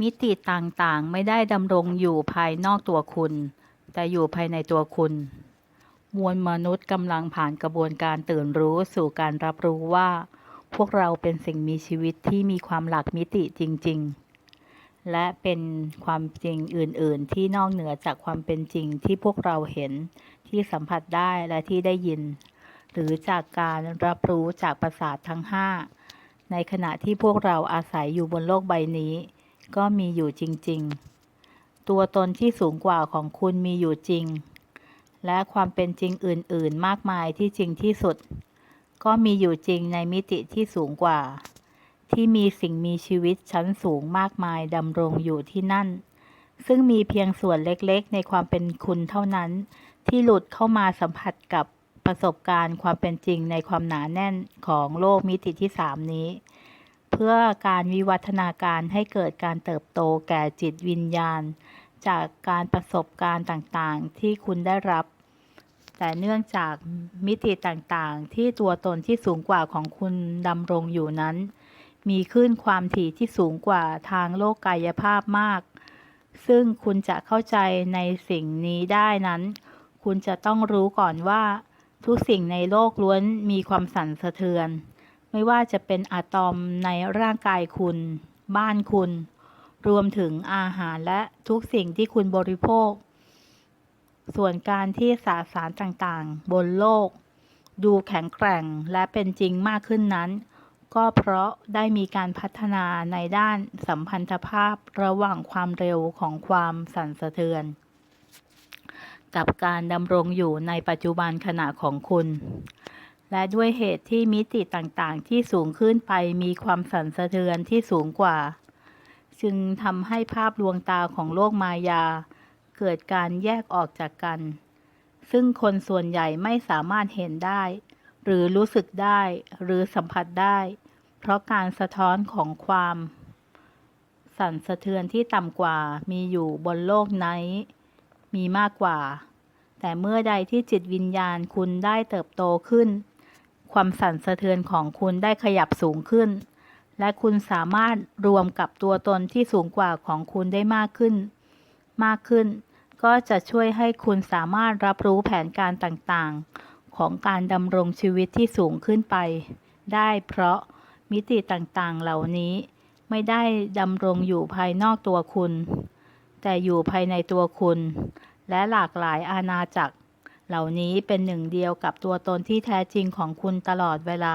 มิติต่างๆ ไม่ได้ดำรงอยู่ภายนอกตัวคุณ แต่อยู่ภายในตัวคุณ มวลมนุษย์กำลังผ่านกระบวนการตื่นรู้สู่การรับรู้ว่า พวกเราเป็นสิ่งมีชีวิตที่มีความหลากมิติจริง ๆ และเป็นความจริงอื่น ๆ ที่นอกเหนือจากความเป็นจริงที่พวกเราเห็นที่สัมผัสได้และที่ได้ยิน หรือจากการรับรู้จากประสาททั้งห้าในขณะที่พวกเราอาศัยอยู่บนโลกใบนี้ ก็มีอยู่จริง ๆ ตัวตนที่สูงกว่าของคุณมีอยู่จริง และความเป็นจริงอื่น ๆ มากมายที่จริงที่สุด ก็มีอยู่จริงในมิติที่สูงกว่า ที่มีสิ่งมีชีวิตชั้นสูงมากมายดำรงอยู่ที่นั่น ซึ่งมีเพียงส่วนเล็กๆ ในความเป็นคุณเท่านั้น ที่หลุดเข้ามาสัมผัสกับประสบการณ์ความเป็นจริงในความหนาแน่นของโลกมิติที่สามนี้ พื่อการวิวัฒนาการให้เกิดการเติบโตแก่จิตวิญญาณ จากการประสบการณ์ต่างๆ ที่คุณได้รับ แต่เนื่องจากมิติต่างๆ ที่ตัวตนที่สูงกว่าของคุณดำรงอยู่นั้น มีคลื่นความถี่ที่สูงกว่าทางโลกกายภาพมาก ซึ่งคุณจะเข้าใจในสิ่งนี้ได้นั้น คุณจะต้องรู้ก่อนว่า ทุกสิ่งในโลกล้วนมีความสั่นสะเทือน ไม่ว่าจะเป็นอะตอมในร่างกายคุณ บ้านคุณ รวมถึงอาหารและทุกสิ่งที่คุณบริโภค ส่วนการที่สสารต่างๆ บนโลก ดูแข็งแกร่งและเป็นจริงมากขึ้นนั้น ก็เพราะได้มีการพัฒนาในด้านสัมพันธภาพระหว่างความเร็วของความสั่นสะเทือน กับการดำรงอยู่ในปัจจุบันขณะของคุณ และด้วยเหตุที่มิติต่างๆ ที่สูงขึ้นไปมีความสั่นสะเทือนที่สูงกว่า จึงทำให้ภาพลวงตาของโลกมายา เกิดการแยกออกจากกัน ซึ่งคนส่วนใหญ่ไม่สามารถเห็นได้ หรือรู้สึกได้ หรือสัมผัสได้ เพราะการสะท้อนของความ สั่นสะเทือนที่ต่ำกว่ามีอยู่บนโลกนี้มีมากกว่า แต่เมื่อใดที่จิตวิญญาณคุณได้เติบโตขึ้น ความสั่นสะเทือนของคุณได้ขยับสูงขึ้น และคุณสามารถรวมกับตัวตนที่สูงกว่าของคุณได้มากขึ้น มากขึ้น ก็จะช่วยให้คุณสามารถรับรู้แผนการต่างๆ ของการดำรงชีวิตที่สูงขึ้นไป ได้เพราะมิติต่างๆ เหล่านี้ ไม่ได้ดำรงอยู่ภายนอกตัวคุณ แต่อยู่ภายในตัวคุณ และหลากหลายอาณาจักร เหล่านี้เป็นหนึ่งเดียวกับตัวตนที่แท้จริงของคุณตลอดเวลา